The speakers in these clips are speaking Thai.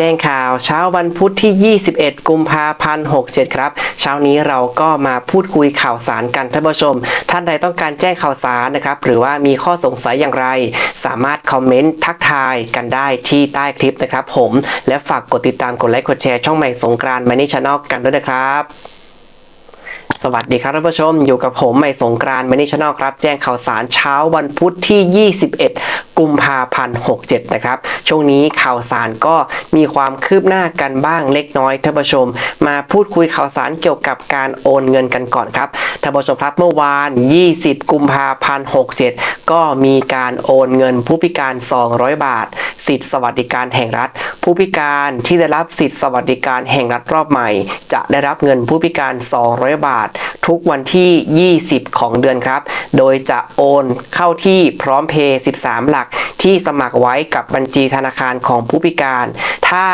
แจ้งข่าวเช้าวันพุธที่ 21 กุมภาพันธ์ 67 ครับ เช้านี้เราก็มาพูดคุยข่าวสารกันท่านผู้ชม ท่านใดต้องการแจ้งข่าวสารนะครับ หรือว่ามีข้อสงสัยอย่างไร สามารถคอมเมนต์ทักทายกันได้ที่ใต้คลิปนะครับผม และฝากกดติดตามกดไลค์กดแชร์ช่องใหม่สงกรานต์มานี่ชาแนลกันด้วยนะครับ สวัสดีครับท่านผู้ชม อยู่กับผมใหม่สงกรานต์มานี่ชาแนลครับ แจ้งข่าวสารเช้าวันพุธที่ 21 กุมภาพันธ์ 67 นะครับ ช่วงนี้ข่าวสารก็มีความคืบหน้ากันบ้างเล็กน้อยท่านผู้ชม มาพูดคุยข่าวสารเกี่ยวกับการโอนเงินกันก่อนครับท่านผู้ชมครับเมื่อวาน 20 กุมภาพันธ์ 67 ก็มีการโอนเงินผู้พิการ 200 บาท สิทธิสวัสดิการแห่งรัฐ ผู้พิการที่ได้รับสิทธิสวัสดิการแห่งรัฐรอบใหม่ จะได้รับเงินผู้พิการ 200 บาททุกวันที่ 20 ของเดือนครับ โดยจะโอนเข้าที่พร้อมเพย์ 13 หลักที่สมัครไว้กับบัญชีธนาคารของผู้พิการ ถ้า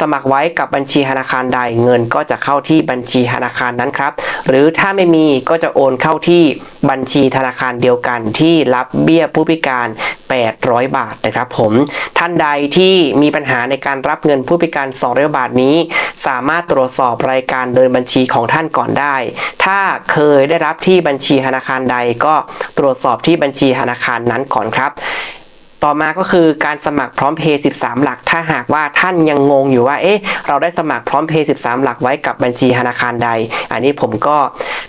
สมัครไว้กับบัญชีธนาคารใดเงินก็จะเข้าที่บัญชีธนาคารนั้นครับ หรือถ้าไม่มีก็จะโอนเข้าที่บัญชีธนาคารเดียวกันที่รับเบี้ยผู้พิการ 800 บาทนะครับผม ท่านใดที่มีปัญหาในการรับเงินผู้พิการ 200 บาทนี้ สามารถตรวจสอบรายการเดินบัญชีของท่านก่อนได้ถ้าเคยได้รับที่บัญชีธนาคารใดก็ตรวจสอบที่บัญชีธนาคารนั้นก่อนครับ ต่อมาก็คือการสมัครพร้อมเพย์13 หลัก ถ้าหากว่าท่านยังงงอยู่ว่า เอ๊ะ เราได้สมัครพร้อมเพย์13 หลักไว้กับบัญชีธนาคารใด อันนี้ผมก็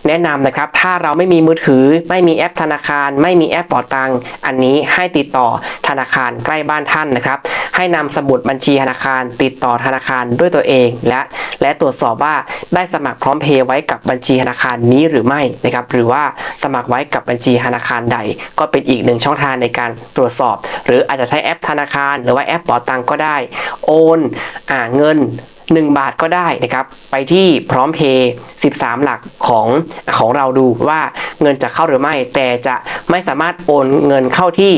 แนะนำนะครับ ถ้าเราไม่มีมือถือ ไม่มีแอปธนาคาร ไม่มีแอปป๋าตัง อันนี้ให้ติดต่อธนาคารใกล้บ้านท่านนะครับ ให้นำสมุดบัญชีธนาคาร ติดต่อธนาคารด้วยตัวเอง และและตรวจสอบว่าได้สมัครพร้อมเพย์ไว้กับบัญชีธนาคารนี้หรือไม่นะครับ หรือว่าสมัครไว้กับบัญชีธนาคารใด ก็เป็นอีกหนึ่งช่องทางในการตรวจสอบหรืออาจจะใช้แอปธนาคาร หรือว่าแอปเป๋าตังก็ได้ โอนอ่าเงิน 1 บาทก็ได้นะครับ ไปที่พร้อมเพย์13 หลักของของเราดูว่าเงินจะเข้าหรือไม่ แต่จะ ไม่สามารถโอนเงินเข้าที่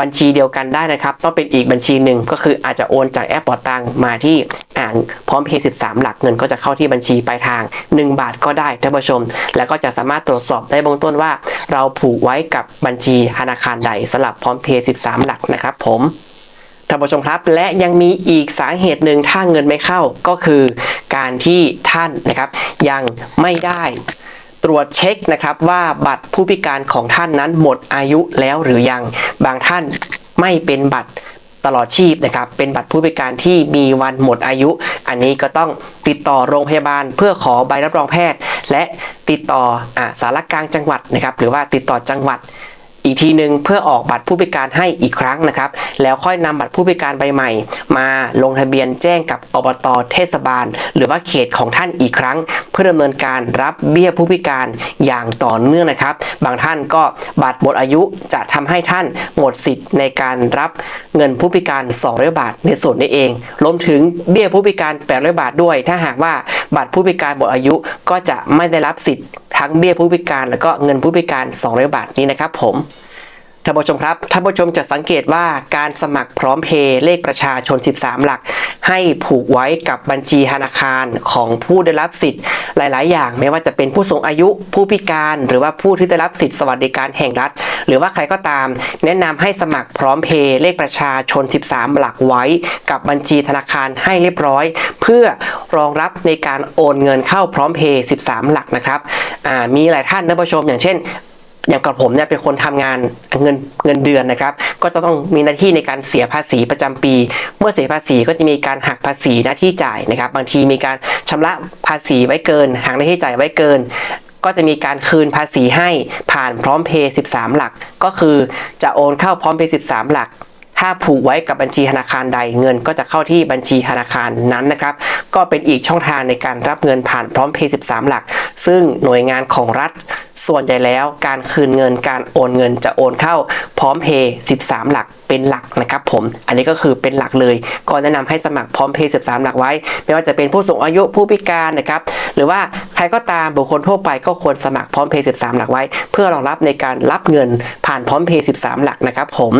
บัญชีเดียวกันได้นะครับ ต้องเป็นอีกบัญชีหนึ่งก็คืออาจจะโอนจากแอปป๋าตังมาที่อ่าพร้อมเพย์13 หลักเงินก็จะเข้าที่บัญชีปลายทาง 1 บาทก็ได้ท่านผู้ชม แล้วก็จะสามารถตรวจสอบได้เบื้องต้นว่า เราผูกไว้กับบัญชีธนาคารใดสำหรับพร้อมเพย์13 หลักนะครับ ผมท่านผู้ชมครับและยังมีอีกสาเหตุหนึ่งถ้าเงินไม่เข้าก็คือการที่ท่านนะครับยังไม่ได้ ตรวจเช็คนะครับว่าบัตรผู้พิการของท่านนั้นหมดอายุแล้วหรือยัง บางท่านไม่เป็นบัตรตลอดชีพนะครับ เป็นบัตรผู้พิการที่มีวันหมดอายุ อันนี้ก็ต้องติดต่อโรงพยาบาลเพื่อขอใบรับรองแพทย์ และติดต่ออสารกลางจังหวัดนะครับ หรือว่าติดต่อจังหวัด อีกทีหนึ่งเพื่อออกบัตรผู้พิการให้อีกครั้งนะครับ แล้วค่อยนำบัตรผู้พิการใบใหม่ มาลงทะเบียนแจ้งกับอบตเทศบาล หรือว่าเขตของท่านอีกครั้ง เพื่อดำเนินการรับเบี้ยผู้พิการอย่างต่อเนื่องนะครับ บางท่านก็บัตรหมดอายุจะทำให้ท่านหมดสิทธิ์ในการรับเงินผู้พิการ200บาทในส่วนนี้เองรวมถึงเบี้ยผู้พิการ800บาทด้วย ถ้าหากว่าบัตรผู้พิการหมดอายุก็จะไม่ได้รับสิทธิ์ทั้งเบี้ยผู้พิการ แล้วก็เงินผู้พิการ 200 บาทนี้นะครับผม ท่านผู้ชมครับ ท่านผู้ชมจะสังเกตว่าการสมัครพร้อมเพย์เลขประชาชน 13 หลัก ให้ผูกไว้กับบัญชีธนาคารของผู้ได้รับสิทธิ์หลาย ๆ อย่าง ไม่ว่าจะเป็นผู้สูงอายุผู้พิการ หรือว่าผู้ที่ได้รับสิทธิ์สวัสดิการแห่งรัฐ หรือว่าใครก็ตาม แนะนำให้สมัครพร้อมเพย์เลขประชาชน 13 หลักไว้ กับบัญชีธนาคารให้เรียบร้อย เพื่อรองรับในการโอนเงินเข้าพร้อมเพย์13 หลักนะครับมีหลายท่านท่านผู้ชมอย่างเช่น อย่างกับผมเนี่ยเป็นคนทำงานเงินเงินเดือนนะครับ ก็จะต้องมีหน้าที่ในการเสียภาษีประจำปี เมื่อเสียภาษีก็จะมีการหักภาษีหน้าที่จ่ายนะครับ บางทีมีการชำระภาษีไว้เกินหักหน้าที่จ่ายไว้เกิน ก็จะมีการคืนภาษีให้ผ่านพร้อมเพย์13 หลัก ก็คือจะโอนเข้าพร้อมเพย์13 หลักถ้าผูกไว้กับบัญชีธนาคารใดเงินก็จะเข้าที่บัญชีธนาคารนั้นนะครับ ก็เป็นอีกช่องทางในการรับเงินผ่านพร้อมเพย์13 หลัก ซึ่งหน่วยงานของรัฐ ส่วนใหญ่แล้วการคืนเงินการโอนเงินจะโอนเข้าพร้อมเพย์13 หลักเป็นหลักนะครับผม อันนี้ก็คือเป็นหลักเลย ก็แนะนำให้สมัครพร้อมเพย์13 หลักไว้ ไม่ว่าจะเป็นผู้สูงอายุผู้พิการนะครับ หรือว่าใครก็ตามบุคคลทั่วไปก็ควรสมัครพร้อมเพย์13 หลักไว้ เพื่อรองรับในการรับเงินผ่านพร้อมเพย์13 หลักนะครับผม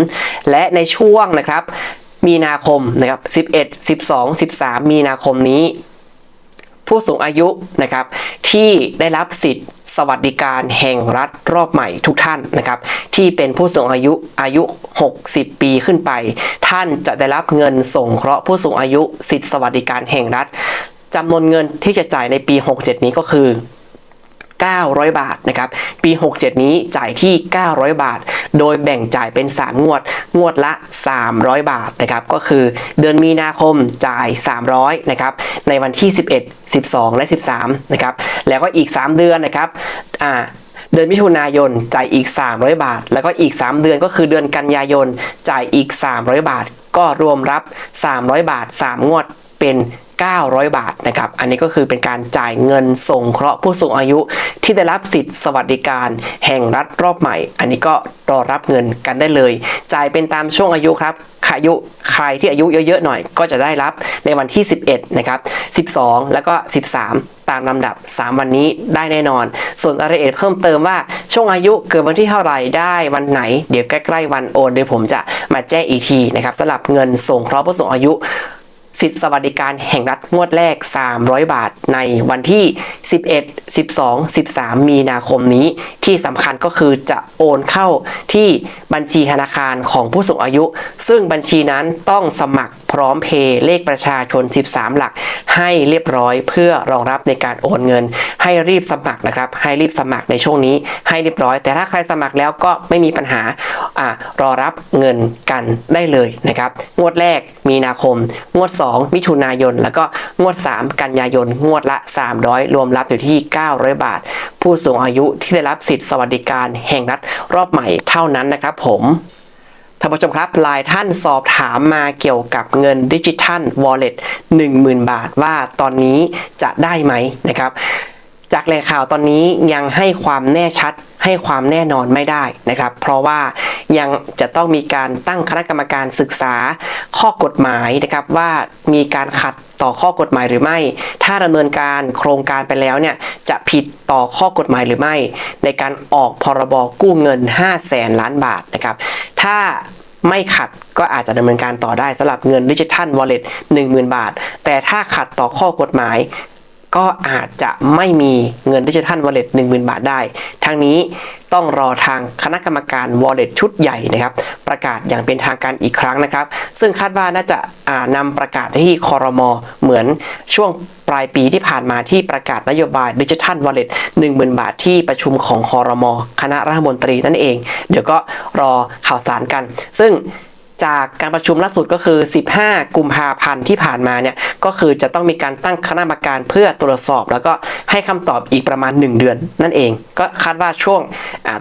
และในช่วงนะครับ มีนาคมนะครับ 11 12 13 มีนาคมนี้ ผู้สูงอายุนะครับที่ได้รับสิทธิ์ สวัสดิการแห่งรัฐรอบใหม่ทุกท่านนะครับ ที่เป็นผู้สูงอายุอายุ 60 ปีขึ้นไป ท่านจะได้รับเงินส่งเคราะห์ผู้สูงอายุสิทธิสวัสดิการแห่งรัฐจำนวนเงินที่จะจ่ายในปี 67 นี้ก็คือ 900 บาทนะครับ ปี 67 นี้จ่ายที่ 900 บาท โดยแบ่งจ่ายเป็น 3 งวด งวดละ 300 บาทนะครับ ก็คือเดือนมีนาคมจ่าย 300นะครับ ในวันที่ 11 12 และ 13นะครับ แล้วก็อีก 3 เดือนนะครับ อ่าเดือนมิถุนายนจ่ายอีก 300 บาท แล้วก็อีก 3 เดือนก็คือเดือนกันยายนจ่ายอีก 300 บาท ก็รวมรับ 300 บาท 3 งวดเป็น 900 บาทนะครับ อันนี้ก็คือเป็นการจ่ายเงินส่งเคราะห์ผู้สูงอายุ ที่ได้รับสิทธิสวัสดิการแห่งรัฐรอบใหม่ อันนี้ก็รอรับเงินกันได้เลย จ่ายเป็นตามช่วงอายุครับอายุใครที่อายุเยอะๆหน่อยก็จะได้รับในวันที่ 11 นะครับ 12 แล้วก็ 13 ตามลำดับ 3 วันนี้ได้แน่นอน ส่วนรายละเอียดเพิ่มเติมว่าช่วงอายุเกิดวันที่เท่าไหร่ได้วันไหน เดี๋ยวใกล้ๆวันโอนเดี๋ยวผมจะมาแจ้งอีกทีนะครับสำหรับเงินส่งเคราะห์ผู้สูงอายุ สิทธิสวัสดิการแห่งรัฐงวดแรก 300 บาทในวันที่ 11 12 13 มีนาคมนี้ ที่สำคัญก็คือจะโอนเข้าที่บัญชีธนาคารของผู้สูงอายุ ซึ่งบัญชีนั้นต้องสมัครพร้อมเพย์เลขประชาชน 13 หลัก ให้เรียบร้อยเพื่อรองรับในการโอนเงิน ให้รีบสมัครนะครับ ให้รีบสมัครในช่วงนี้ ให้เรียบร้อย แต่ถ้าใครสมัครแล้วก็ไม่มีปัญหาอ่ารอรับเงินกันได้เลยนะครับ งวดแรกมีนาคม งวด2 มิถุนายน แล้วก็งวด 3 กันยายน งวดละ 300 รวมรับอยู่ที่ 900 บาท ผู้สูงอายุที่ได้รับสิทธิสวัสดิการแห่งรัฐรอบใหม่เท่านั้นนะครับผมท่านผู้ชมครับหลายท่านสอบถามมาเกี่ยวกับเงินดิจิทัล Wallet 10,000 บาทว่าตอนนี้จะได้ไหมนะครับ จากแหล่งข่าวตอนนี้ยังให้ความแน่ชัดให้ความแน่นอนไม่ได้นะครับ เพราะว่ายังจะต้องมีการตั้งคณะกรรมการศึกษาข้อกฎหมายนะครับว่ามีการขัดต่อข้อกฎหมายหรือไม่ ถ้าดำเนินการโครงการไปแล้วเนี่ยจะผิดต่อข้อกฎหมายหรือไม่ ในการออกพรบกู้เงิน 5 0 0แสนล้านบาทนะครับ ถ้าไม่ขัดก็อาจจะดำเนินการต่อได้สำหรับเงินดิจิทัล Wallet 10,000 บาท แต่ถ้าขัดต่อข้อกฎหมาย ก็อาจจะไม่มีเงินดิจิทัล Wallet 10,000บาทได้ ทั้งนี้ต้องรอทางคณะกรรมการ Wallet ชุดใหญ่นะครับ ประกาศอย่างเป็นทางการอีกครั้งนะครับ ซึ่งคาดว่าน่าจะานำประกาศที่คอรมอเหมือนช่วงปลายปีที่ผ่านมาที่ประกาศนโยบายดิจิทัล Wallet 10,000บาทที่ประชุมของคอรมอคณะรัฐมนตรีนั่นเอง เดี๋ยวก็รอข่าวสารกัน ซึ่ง จากการประชุมล่าสุดก็คือ 15 กุมภาพันธ์ที่ผ่านมาเนี่ยก็คือจะต้องมีการตั้งคณะกรรมการเพื่อตรวจสอบ แล้วก็ให้คำตอบอีกประมาณ 1 เดือน นั่นเอง ก็คาดว่าช่วง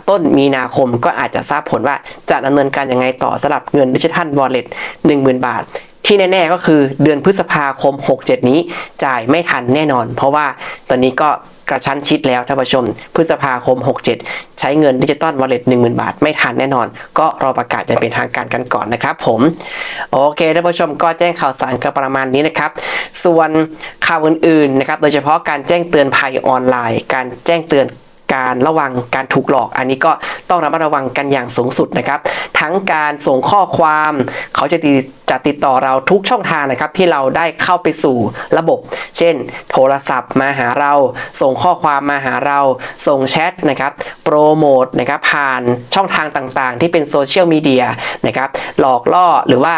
ต้นมีนาคมก็อาจจะทราบผลว่าจะดำเนินการยังไงต่อสำหรับเงินดิจิทัลวอลเล็ต10,000บาท ที่แน่ๆก็คือเดือนพฤษภาคม 67 นี้จ่ายไม่ทันแน่นอน เพราะว่าตอนนี้ก็กระชั้นชิดแล้วท่านผู้ชม พฤษภาคม 67 ใช้เงินดิจิตอลวอลเล็ต10,000บาท ไม่ทันแน่นอน ก็รอประกาศอย่างเป็นทางการกันก่อนนะครับผม โอเคท่านผู้ชมก็แจ้งข่าวสารกันประมาณนี้นะครับ ส่วนข่าวอื่นๆนะครับ โดยเฉพาะการแจ้งเตือนภัยออนไลน์ การแจ้งเตือน การระวังการถูกหลอก อันนี้ก็ต้องระมัดระวังกันอย่างสูงสุดนะครับ ทั้งการส่งข้อความ เขาจะติดจะติดต่อเราทุกช่องทางนะครับ ที่เราได้เข้าไปสู่ระบบ เช่น โทรศัพท์มาหาเรา ส่งข้อความมาหาเรา ส่งแชทนะครับ โปรโมทนะครับผ่านช่องทางต่างๆ ที่เป็นโซเชียลมีเดียนะครับ หลอกล่อหรือว่า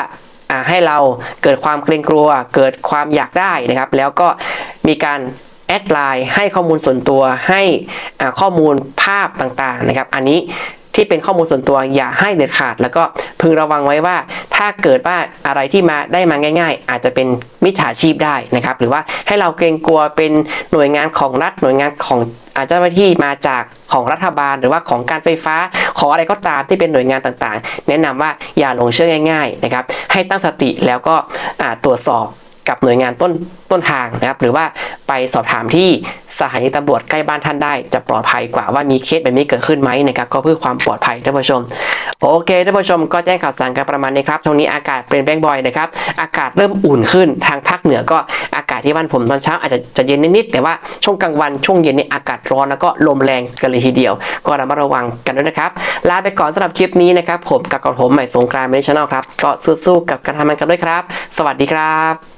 อ่าให้เราเกิดความเกรงกลัว เกิดความอยากได้นะครับ แล้วก็มีการ แอดไลน์ให้ข้อมูลส่วนตัวให้ข้อมูลภาพต่างๆนะครับ อันนี้ที่เป็นข้อมูลส่วนตัวอย่าให้เด็ดขาด แล้วก็พึงระวังไว้ว่า ถ้าเกิดว่าอะไรที่มาได้มาง่าย ๆ อาจจะเป็นมิจฉาชีพได้นะครับ หรือว่าให้เราเกรงกลัวเป็นหน่วยงานของรัฐหน่วยงานของอาเจ้าหน้าที่มาจากของรัฐบาล หรือว่าของการไฟฟ้า ของอะไรก็ตามที่เป็นหน่วยงานต่างๆ แนะนำว่าอย่าหลงเชื่อง่าย ๆนะครับ ให้ตั้งสติแล้วก็ตรวจสอบ กับหน่วยงานต้นต้นทางนะครับ หรือว่าไปสอบถามที่สถานีตำรวจใกล้บ้านท่านได้ จะปลอดภัยกว่าว่ามีเคสแบบนี้เกิดขึ้นไหมนะครับก็เพื่อความปลอดภัยท่านผู้ชม โอเคท่านผู้ชมก็แจ้งข่าวสารกันประมาณนี้ครับช่วงนี้อากาศเปลี่ยนแปลงบ่อยนะครับอากาศเริ่มอุ่นขึ้นทางภาคเหนือก็อากาศที่บ้านผมตอนเช้าอาจจะจะเย็นนิดๆแต่ว่าช่วงกลางวันช่วงเย็นนี่อากาศร้อนแล้วก็ลมแรงกันเลยทีเดียว ก็ระมัดระวังกันด้วยนะครับลาไปก่อนสำหรับคลิปนี้นะครับผมกับกับผมใหม่สงกรานต์ไม่ได้ชแนลครับก็สู้ๆกับการทำงานกันด้วยครับ สวัสดีครับ